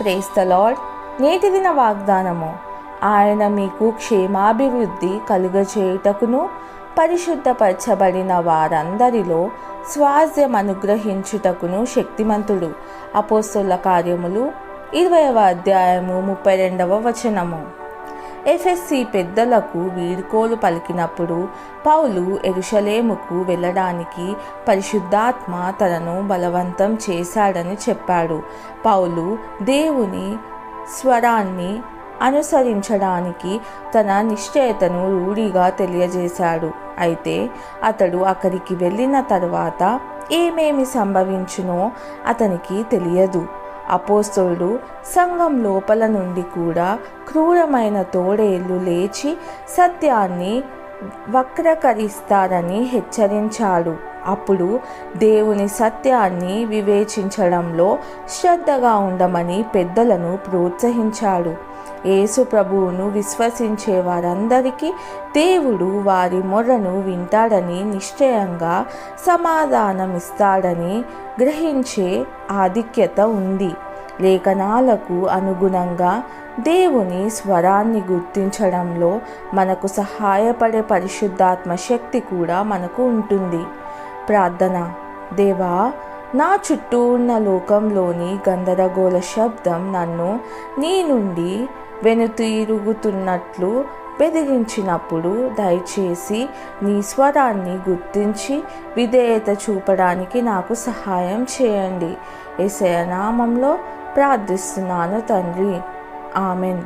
Praise the Lord నేటి దిన వాగ్దానము. ఆయన మీకు క్షేమాభివృద్ధి కలుగచేయుటకును పరిశుద్ధపరచబడిన వారందరిలో స్వాస్థ్యం అనుగ్రహించుటకును శక్తిమంతుడు. అపోస్తుల కార్యములు ఇరవైవ అధ్యాయము ముప్పై రెండవ వచనము. ఎఫ్ఎస్సి పెద్దలకు వీడ్కోలు పలికినప్పుడు పౌలు ఎరుషలేముకు వెళ్ళడానికి పరిశుద్ధాత్మ తనను బలవంతం చేశాడని చెప్పాడు. పౌలు దేవుని స్వరాన్ని అనుసరించడానికి తన నిశ్చయతను రూఢిగా తెలియజేశాడు. అయితే అతడు అక్కడికి వెళ్ళిన తర్వాత ఏమేమి సంభవించునో అతనికి తెలియదు. అపోస్తలుడు సంఘం లోపల నుండి కూడా క్రూరమైన తోడేళ్ళు లేచి సత్యాన్ని వక్రకరిస్తారని హెచ్చరించాడు. అప్పుడు దేవుని సత్యాన్ని వివేచించడంలో శ్రద్ధగా ఉండమని పెద్దలను ప్రోత్సహించాడు. యేసు ప్రభువును విశ్వసించే వారందరికీ దేవుడు వారి మొర్రను వింటాడని నిశ్చయంగా సమాధానమిస్తాడని గ్రహించే ఆధిక్యత ఉంది. లేఖనాలకు అనుగుణంగా దేవుని స్వరాన్ని గుర్తించడంలో మనకు సహాయపడే పరిశుద్ధాత్మ శక్తి కూడా మనకు ఉంటుంది. ప్రార్థన. దేవా నా చుట్టూ ఉన్న లోకంలోని గందరగోళ శబ్దం నన్ను నీ నుండి వెనుతిరుగుతున్నట్లు బెదిరించినప్పుడు దయచేసి నీ స్వరాన్ని గుర్తించి విధేయత చూపడానికి నాకు సహాయం చేయండి. ఏసయ నామంలో ప్రార్థిస్తున్నాను తండ్రి. ఆమెన్.